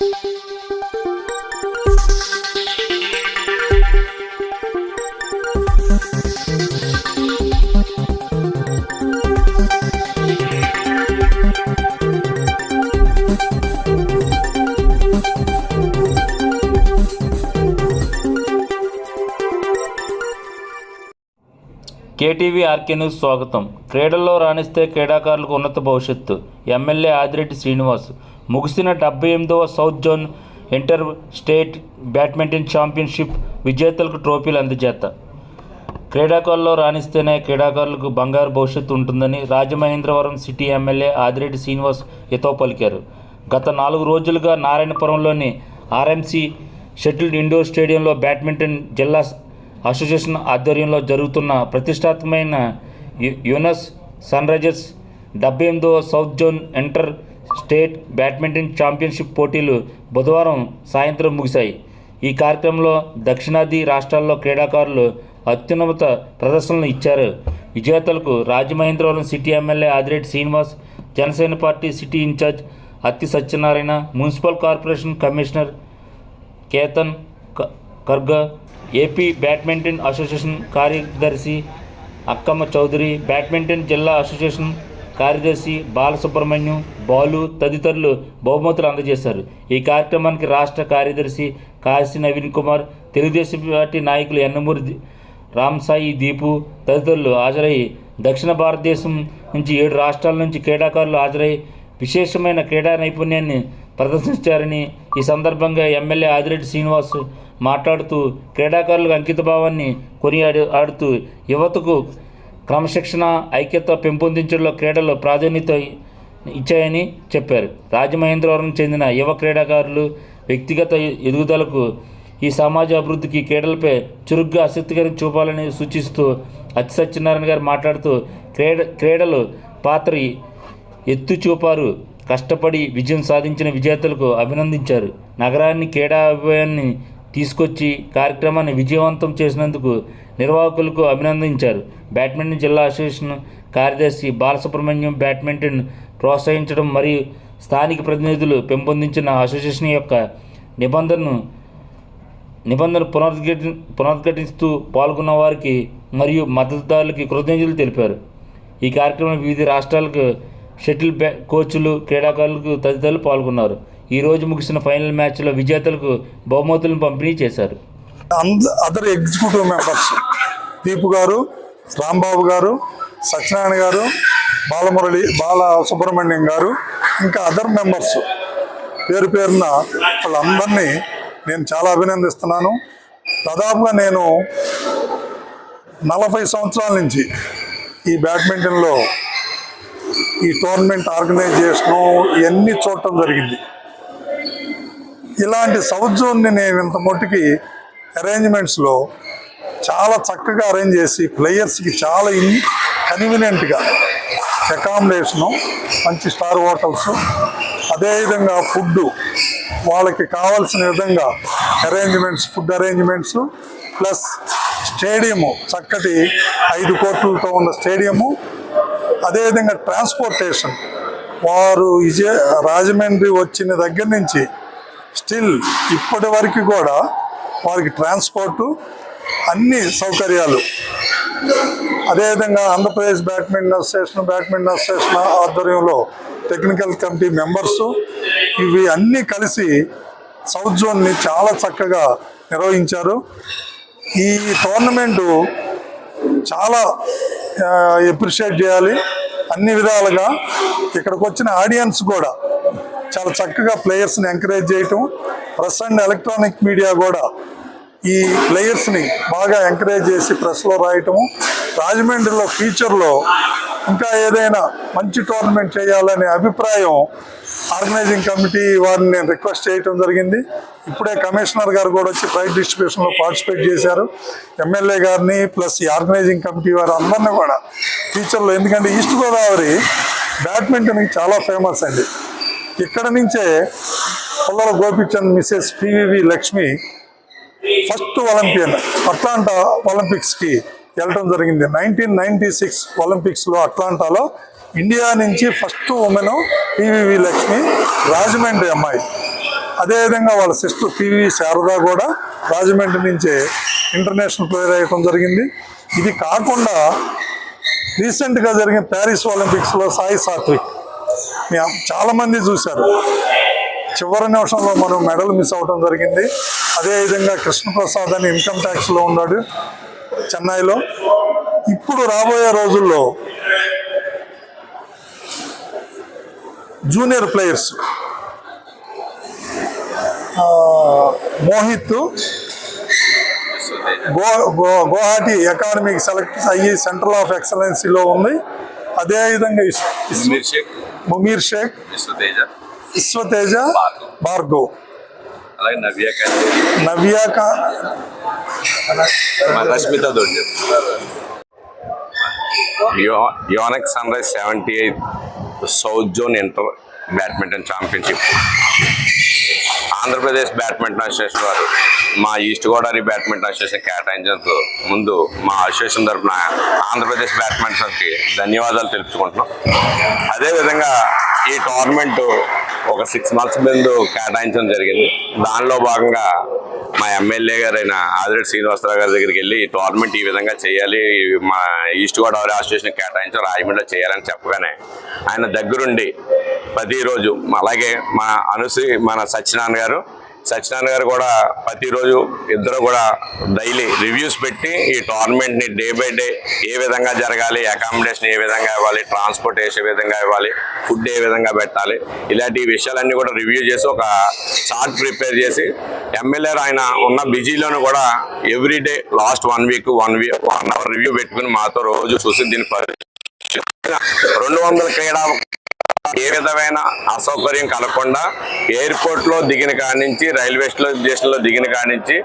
KTV RK news స్వాగతం. క్రీడల్లో రాణిస్తే క్రీడాకారులకు ఉన్నత భవిష్యత్తు. ఎమ్మెల్యే ఆదిరెడ్డి శ్రీనివాస్ ముగిసిన డెబ్బై ఎనిమిదవ south zone inter state badminton championship విజేతలకు ట్రోఫీలు అందజేత. క్రీడాకారుల్లో రాణిస్తేనే క్రీడాకారులకు బంగారు భవిష్యత్తు ఉంటుందని రాజమహేంద్రవరం సిటీ ఎమ్మెల్యే ఆదిరెడ్డి శ్రీనివాస్ హితవు పలికారు. గత నాలుగు రోజులుగా నారాయణపురంలోని ఆర్ఎంసీ షటిల్డ్ ఇండోర్ స్టేడియంలో బ్యాడ్మింటన్ జిల్లా అసోసియేషన్ ఆధ్వర్యంలో జరుగుతున్న ప్రతిష్టాత్మకమైన యు- యునస్ సన్ రైజర్స్ డెబ్బై ఎనిమిదవ south zone inter state badminton championship పోటీలు బుధవారం సాయంత్రం ముగిశాయి. ఈ కార్యక్రమంలో దక్షిణాది రాష్ట్రాల్లో క్రీడాకారులు అత్యున్నత ప్రదర్శనలు ఇచ్చారు. విజేతలకు Rajamahendravaram city MLA Adireddy Srinivas Janasena party city incharge Atti Satyanarayana municipal corporation commissioner Ketan క- కర్గ ఏపీ బ్యాడ్మింటన్ అసోసియేషన్ కార్యదర్శి అక్కమ్మ చౌదరి బ్యాడ్మింటన్ జిల్లా అసోసియేషన్ కార్యదర్శి బాలసుబ్రహ్మణ్యం బాలు తదితరులు బహుమతులు అందజేశారు. ఈ కార్యక్రమానికి రాష్ట్ర కార్యదర్శి కాశీ నవీన్ కుమార్ తెలుగుదేశం పార్టీ నాయకులు ఎన్నమూరి రామ్సాయి దీపు తదితరులు హాజరై దక్షిణ భారతదేశం నుంచి ఏడు రాష్ట్రాల నుంచి క్రీడాకారులు హాజరై విశేషమైన క్రీడా నైపుణ్యాన్ని ప్రదర్శించారని ఈ సందర్భంగా ఎమ్మెల్యే ఆదిరెడ్డి శ్రీనివాస్ మాట్లాడుతూ క్రీడాకారులకు అంకితభావాన్ని కొనియాడు ఆడుతూ యువతకు క్రమశిక్షణ ఐక్యత పెంపొందించడంలో క్రీడలు ప్రాధాన్యత ఇచ్చాయని చెప్పారు. రాజమహేంద్రవరం చెందిన యువ క్రీడాకారులు వ్యక్తిగత ఎదుగుదలకు ఈ సమాజ అభివృద్ధికి క్రీడలపై చురుగ్గా ఆసక్తికరం చూపాలని సూచిస్తూ అతి సత్యనారాయణ గారు మాట్లాడుతూ క్రీడ క్రీడలు పాత్ర ఎత్తు చూపారు కష్టపడి విజయం సాధించిన విజేతలకు అభినందించారు. నగరాన్ని క్రీడా అభియాన్ని తీసుకొచ్చి కార్యక్రమాన్ని విజయవంతం చేసినందుకు నిర్వాహకులకు అభినందించారు. బ్యాడ్మింటన్ జిల్లా అసోసియేషన్ కార్యదర్శి బాలసుబ్రహ్మణ్యం బ్యాడ్మింటన్ ప్రోత్సహించడం మరియు స్థానిక ప్రతినిధులు పెంపొందించిన అసోసియేషన్ యొక్క నిబంధనను నిబంధన పునరుద్ఘటి పునరుద్ఘటిస్తూ పాల్గొన్న వారికి మరియు మద్దతుదారులకి కృతజ్ఞతలు తెలిపారు. ఈ కార్యక్రమంలో వివిధ రాష్ట్రాలకు షటిల్ బ్యా కోచ్లు క్రీడాకారులకు తదితరులు పాల్గొన్నారు. ఈ రోజు ముగిసిన ఫైనల్ మ్యాచ్లో విజేతలకు బహుమతులను పంపిణీ చేశారు. అదర్ ఎగ్జిక్యూటివ్ మెంబర్స్ దీపు గారు రాంబాబు గారు సత్యనారాయణ గారు బాలమురళి బాల సుబ్రహ్మణ్యం గారు ఇంకా అదర్ మెంబర్స్ పేరు పేరున వాళ్ళందరినీ నేను చాలా అభినందిస్తున్నాను. దాదాపుగా నేను నలభై సంవత్సరాల నుంచి ఈ బ్యాడ్మింటన్లో ఈ టోర్నమెంట్ ఆర్గనైజేషను ఇవన్నీ చూడటం జరిగింది. ఇలాంటి సౌత్ జోన్ని నేను ఇంత మట్టుకి అరేంజ్మెంట్స్లో చాలా చక్కగా అరేంజ్ చేసి ప్లేయర్స్కి చాలా ఇన్ కన్వీనియంట్గా అకామిడేషను మంచి స్టార్ హోటల్స్ అదేవిధంగా ఫుడ్ వాళ్ళకి కావాల్సిన విధంగా arrangements food arrangements plus stadium చక్కటి ఐదు కోట్లతో ఉన్న స్టేడియము అదేవిధంగా ట్రాన్స్పోర్టేషన్ వారు విజయ రాజమండ్రి వచ్చిన దగ్గర నుంచి స్టిల్ ఇప్పటి వరకు కూడా వారికి ట్రాన్స్పోర్టు అన్ని సౌకర్యాలు. అదేవిధంగా Andhra Pradesh badminton association badminton association ఆధ్వర్యంలో టెక్నికల్ కమిటీ మెంబర్స్ ఇవి అన్నీ కలిసి సౌత్ జోన్ని చాలా చక్కగా నిర్వహించారు. ఈ టోర్నమెంటు చాలా ఎప్రిషియేట్ చేయాలి. అన్ని విధాలుగా ఇక్కడికి వచ్చిన ఆడియన్స్ కూడా చాలా చక్కగా ప్లేయర్స్ని ఎంకరేజ్ చేయటం. ప్రెస్ అండ్ ఎలక్ట్రానిక్ మీడియా కూడా ఈ ప్లేయర్స్ని బాగా ఎంకరేజ్ చేసి ప్రెస్లో రాయటము రాజమండ్రిలో ఫ్యూచర్లో ఇంకా ఏదైనా మంచి టోర్నమెంట్ చేయాలనే అభిప్రాయం ఆర్గనైజింగ్ కమిటీ వారిని నేను రిక్వెస్ట్ చేయటం జరిగింది. ఇప్పుడే కమిషనర్ గారు కూడా వచ్చి ప్రైజ్ డిస్ట్రిబ్యూషన్లో పార్టిసిపేట్ చేశారు. ఎమ్మెల్యే గారిని ప్లస్ ఈ ఆర్గనైజింగ్ కమిటీ వారు అందరినీ కూడా ఫ్యూచర్లో ఎందుకంటే ఈస్ట్ గోదావరి బ్యాడ్మింటన్కి చాలా ఫేమస్ అండి. ఇక్కడ నుంచే Pullela Gopichand Mrs PVV Lakshmi first olympian Atlanta ఒలింపిక్స్కి వెళ్ళడం జరిగింది. నైన్టీన్ నైన్టీ సిక్స్ ఒలింపిక్స్లో అట్లాంటాలో ఇండియా నుంచి first women PVV Lakshmi Rajahmundry అమ్మాయి. అదేవిధంగా వాళ్ళ సిస్టర్ పివి శారద కూడా రాజమండ్రి నుంచే ఇంటర్నేషనల్ ప్లేయర్ అయ్యడం జరిగింది. ఇది కాకుండా రీసెంట్గా జరిగిన ప్యారిస్ ఒలింపిక్స్లో సాయి సాత్విక్. మీ చాలా మంది చూశారు. చివరి నిమిషంలో మనం మెడల్ మిస్ అవడం జరిగింది. అదేవిధంగా కృష్ణప్రసాద్ అని ఇన్కమ్ ట్యాక్స్లో ఉన్నాడు చెన్నైలో. ఇప్పుడు రాబోయే రోజుల్లో జూనియర్ ప్లేయర్స్ మోహిత్ గో గో అకాడమీకి సెలెక్ట్ అయ్యి సెంట్రల్ ఆఫ్ ఎక్సలెన్సీలో ఉంది. అదేవిధంగా ఇస్- షేక్. ముమీర్ షేక్ విశ్వతేజ విశ్వతేజ భార్గవ్ అలాగే నవ్య కంటే నవ్యాక మన Rashmitha Doddi Yonex sun rise seventy eighth south zone inter badminton championship Andhra Pradesh badminton association వారు మా ఈస్ట్ గోదావరి బ్యాడ్మింటన్ అసోసియేషన్ కేటాయించినందుకు ముందు మా అసోసియేషన్ తరఫున ఆంధ్రప్రదేశ్ బ్యాడ్మింటన్కి ధన్యవాదాలు తెలుపుకుంటున్నాం. అదేవిధంగా ఈ టోర్నమెంట్ ఒక సిక్స్ మంత్స్ ముందు కేటాయించడం జరిగింది. దానిలో భాగంగా మా ఎమ్మెల్యే గారైన ఆదిరెడ్డి శ్రీనివాసరావు గారి దగ్గరికి వెళ్ళి ఈ టోర్నమెంట్ ఈ విధంగా చేయాలి మా ఈస్ట్ గోదావరి అసోసియేషన్ కేటాయించి రాజమండ్రిలో చేయాలని చెప్పగానే ఆయన దగ్గరుండి ప్రతిరోజు అలాగే మా అనుశ్రీ మన సత్యనారాయణ గారు. సత్యనారాయణ గారు కూడా ప్రతిరోజు ఇద్దరు కూడా డైలీ రివ్యూస్ పెట్టి ఈ టోర్నమెంట్ని డే బై డే ఏ విధంగా జరగాలి అకామిడేషన్ ఏ విధంగా ఇవ్వాలి ట్రాన్స్పోర్ట్ ఏ విధంగా ఇవ్వాలి ఫుడ్ ఏ విధంగా పెట్టాలి ఇలాంటి విషయాలన్నీ కూడా రివ్యూ చేసి ఒక చార్ట్ ప్రిపేర్ చేసి ఎమ్మెల్యే ఆయన ఉన్న బిజీలోను కూడా every day last one week one week one hour review పెట్టుకుని మాతో రోజు చూసి దీని రెండు వందల క్రీడా ఏ విధమైన అసౌకర్యం కలగకుండా ఎయిర్పోర్ట్లో దిగిన కాడి నుంచి రైల్వే స్టేషన్లో దిగిన కాడి నుంచి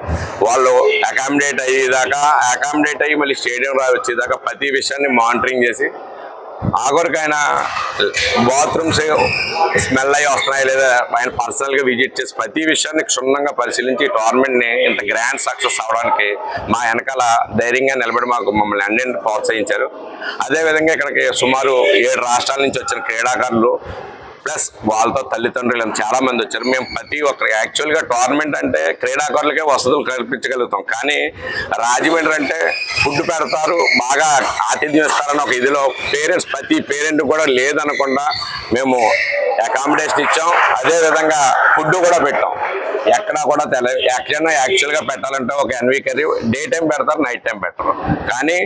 వాళ్ళు అకామిడేట్ అయ్యేదాకా అకామిడేట్ అయ్యి మళ్ళీ స్టేడియం రా వచ్చేదాకా ప్రతి విషయాన్ని మానిటరింగ్ చేసి ఆఖరికైనా బాత్రూమ్స్ స్మెల్ అయ్యి వస్తున్నాయి లేదా ఆయన పర్సనల్గా విజిట్ చేసి ప్రతి విషయాన్ని క్షుణ్ణంగా పరిశీలించి టోర్నమెంట్ని ఇంత గ్రాండ్ సక్సెస్ అవడానికి మా వెనకాల ధైర్యంగా నిలబడి మాకు మమ్మల్ని అన్నింటిని ప్రోత్సహించారు. అదేవిధంగా ఇక్కడికి సుమారు ఏడు రాష్ట్రాల నుంచి వచ్చిన క్రీడాకారులు ప్లస్ వాళ్ళతో తల్లిదండ్రులు చాలా మంది వచ్చారు. మేము ప్రతి ఒక్కరు యాక్చువల్గా టోర్నమెంట్ అంటే క్రీడాకారులకే వసతులు కల్పించగలుగుతాం. కానీ రాజమండ్రి అంటే ఫుడ్ పెడతారు బాగా ఆతిథ్యం ఇస్తారని ఒక ఇదిలో పేరెంట్స్ ప్రతి పేరెంట్ కూడా లేదనకుండా మేము అకామిడేషన్ ఇచ్చాం. అదే విధంగా ఫుడ్ కూడా పెట్టాం. ఎక్కడా కూడా తెల ఎక్కడైనా యాక్చువల్గా పెట్టాలంటే ఒక ఎన్వీ కర్రీ డే టైం పెడతారు నైట్ టైం పెట్టరు కానీ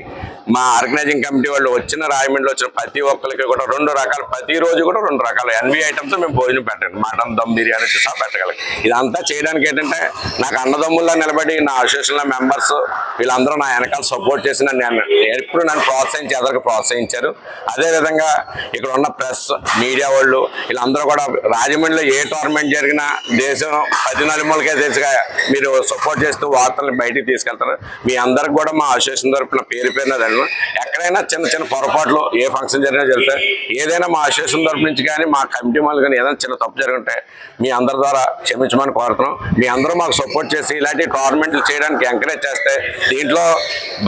మా ఆర్గనైజింగ్ కమిటీ వాళ్ళు వచ్చిన రాయమండ్రిలో వచ్చిన ప్రతి ఒక్కరికి కూడా రెండు రకాలు ప్రతి రోజు కూడా రెండు రకాల ఎన్వి ఐటమ్స్ మేము భోజనం పెట్టండి. మటన్ దమ్ బిర్యానీ సహా పెట్టగలం ఇదంతా చేయడానికి ఏంటంటే నాకు అన్నదమ్ముల్లో నిలబడి నా అసోసియేషన్లో మెంబర్స్ వీళ్ళందరూ నా వెనకాల సపోర్ట్ చేసి నన్ను ఎప్పుడు నన్ను ప్రోత్సహించి ఎదరికి ప్రోత్సహించారు. అదేవిధంగా ఇక్కడ ఉన్న ప్రెస్ మీడియా వాళ్ళు వీళ్ళందరూ కూడా రాజమండ్రిలో ఏ టోర్నమెంట్ జరిగినా దేశం పది నలుమూలకే తెలుసుగా మీరు సపోర్ట్ చేస్తూ వార్తలను బయటికి తీసుకెళ్తారు మీ అందరికి కూడా మా అసోసియేషన్ తరపున పేరు పేరునదండి ఎక్కడైనా చిన్న చిన్న పొరపాట్లు ఏ ఫంక్షన్ జరిగినా జరుగుతాయి. ఏదైనా మా అసోసియేషన్ తరపు నుంచి కానీ మా కమిటీ వాళ్ళు కానీ ఏదైనా చిన్న తప్పు జరుగుంటే మీ అందరి ద్వారా క్షమించమని కోరుతున్నాం. మీ అందరూ మాకు సపోర్ట్ చేసి ఇలాంటి టోర్నమెంట్లు చేయడానికి ఎంకరేజ్ చేస్తే దీంట్లో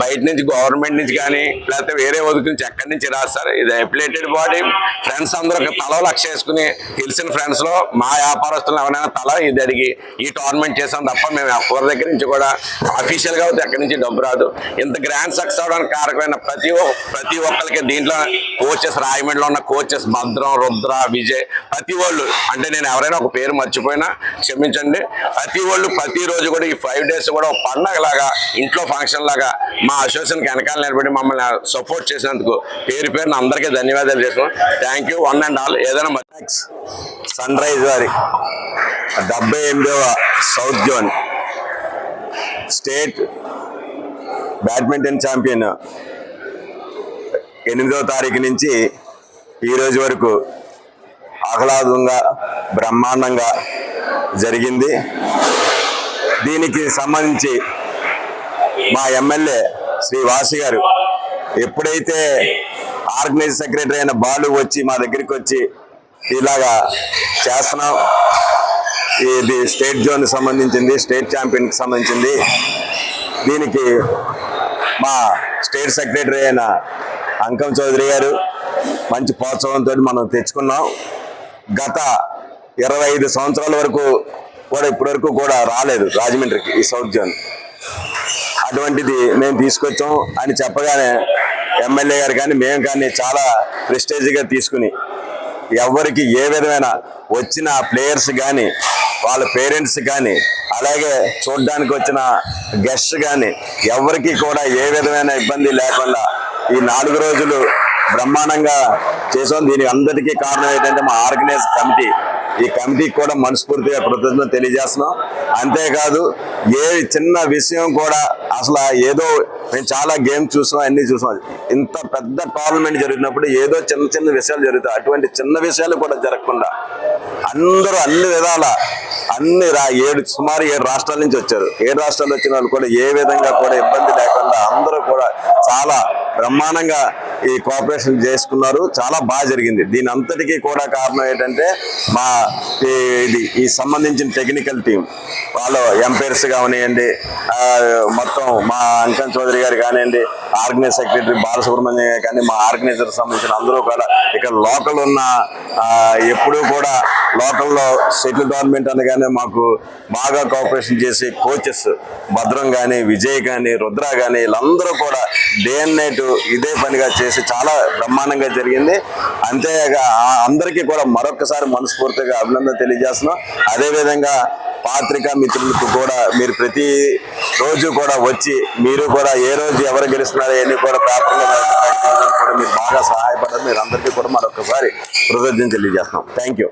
బయట నుంచి గవర్నమెంట్ నుంచి కానీ లేకపోతే వేరే ఒదుకు నుంచి ఎక్కడి నుంచి రాస్తారు. ఇది ఎప్లేటెడ్ బాడీ ఫ్రెండ్స్ అందరూ ఒక తల వేసుకుని తెలిసిన ఫ్రెండ్స్లో మా వ్యాపారస్తులు ఎవరైనా తల ఇది అడిగి ఈ టోర్నమెంట్ చేసాం తప్ప మేము ఎవరి దగ్గర నుంచి కూడా అఫీషియల్గా అయితే ఎక్కడి నుంచి డబ్బు రాదు. ఇంత గ్రాండ్ సక్సెస్ అవడానికి కారకమైన ప్రతి ఒ- ప్రతి ఒక్కరికి దీంట్లో కోచెస్ రాయమండ్రిలో ఉన్న కోచెస్ భద్రం రుద్ర విజయ్ ప్రతి వాళ్ళు అంటే నేను ఎవరైనా ఒక పేరు మర్చిపోయినా క్షమించండి. ప్రతి వాళ్ళు ప్రతి రోజు కూడా ఈ ఫైవ్ డేస్ కూడా ఒక పండగ లాగా ఇంట్లో ఫంక్షన్ లాగా మా అసోసియేషన్కి వెనకాల నిలబడి మమ్మల్ని సపోర్ట్ చేసినందుకు పేరు పేరున అందరికీ ధన్యవాదాలు చేస్తున్నాం. Thank you one and all ఏదైనా సన్ రైజ్ వారి. డెబ్బై ఎనిమిదవ south zone state badminton champion ఎనిమిదవ తారీఖు నుంచి ఈరోజు వరకు ఆహ్లాదంగా బ్రహ్మాండంగా జరిగింది. దీనికి సంబంధించి మా ఎమ్మెల్యే శ్రీ వాసి గారు ఎప్పుడైతే ఆర్గనైజ్ సెక్రటరీ అయిన బాలు వచ్చి మా దగ్గరికి వచ్చి ఇలాగా చేస్తున్నాం. ఇది స్టేట్ జోన్కి సంబంధించింది స్టేట్ ఛాంపియన్కి సంబంధించింది. దీనికి మా స్టేట్ సెక్రటరీ అయిన అంకం చౌదరి గారు మంచి ప్రోత్సాహంతో మనం తెచ్చుకున్నాం. గత ఇరవై ఐదు సంవత్సరాల వరకు కూడా ఇప్పటివరకు కూడా రాలేదు రాజమండ్రికి ఈ సౌత్ జోన్. అటువంటిది మేము తీసుకొచ్చాం. అని చెప్పగానే ఎమ్మెల్యే గారు కానీ మేము కానీ చాలా ప్రెస్టేజ్గా తీసుకుని ఎవరికి ఏ విధమైన వచ్చిన ప్లేయర్స్ కానీ వాళ్ళ పేరెంట్స్ కానీ అలాగే చూడడానికి వచ్చిన గెస్ట్ కానీ ఎవరికి కూడా ఏ విధమైన ఇబ్బంది లేకుండా ఈ నాలుగు రోజులు బ్రహ్మాండంగా చేసాం దీనికి అందరికీ కారణం ఏంటంటే మా ఆర్గనైజ్ కమిటీ. ఈ కమిటీకి కూడా మనస్ఫూర్తిగా కృతజ్ఞత తెలియజేస్తున్నాం. అంతేకాదు ఏ చిన్న విషయం కూడా అసలు ఏదో మేము చాలా గేమ్ చూసాం అన్ని చూసాం. ఇంత పెద్ద టోర్నమెంట్ జరిగినప్పుడు ఏదో చిన్న చిన్న విషయాలు జరుగుతాయి. అటువంటి చిన్న విషయాలు కూడా జరగకుండా అందరూ అన్ని విధాల అన్ని రా ఏడు సుమారు ఏడు రాష్ట్రాల నుంచి వచ్చారు. ఏడు రాష్ట్రాలు వచ్చిన వాళ్ళు కూడా ఏ విధంగా కూడా ఇబ్బంది లేకుండా అందరూ కూడా చాలా బ్రహ్మాండంగా ఈ కోఆపరేషన్ చేసుకున్నారు. చాలా బాగా జరిగింది. దీని అంతటికీ కూడా కారణం ఏంటంటే మా ఇది ఈ సంబంధించిన టెక్నికల్ టీం వాళ్ళు ఎంపైర్స్ కానివ్వండి మొత్తం మా అంకన్ చౌదరి గారు కానివ్వండి ఆర్గనైజ్ సెక్రటరీ బాలసుబ్రహ్మణ్యం గారు కానీ మా ఆర్గనైజర్ సంబంధించిన అందరూ కూడా ఇక్కడ లోకల్ ఉన్న ఎప్పుడూ కూడా లోకల్లో సెటిల్ గవర్నమెంట్ అనగానే మాకు బాగా కోఆపరేషన్ చేసే కోచెస్ భద్రం కానీ విజయ్ కానీ రుద్ర కానీ వీళ్ళందరూ కూడా డే అండ్ నైట్ ఇదే పనిగా చేసి చాలా బ్రహ్మాండంగా జరిగింది. అంతేగాక ఆ అందరికీ కూడా మరొకసారి మనస్ఫూర్తిగా అభినందన తెలియజేస్తున్నాం. అదేవిధంగా పాత్రికా మిత్రులకు కూడా మీరు ప్రతి రోజు కూడా వచ్చి మీరు కూడా ఏ రోజు ఎవరు గెలుస్తున్నారో ఎన్ని కూడా పేపర్లో కూడా మీరు బాగా సహాయపడారు మీరు అందరికీ కూడా మరొకసారి కృతజ్ఞత తెలియజేస్తున్నాం. Thank you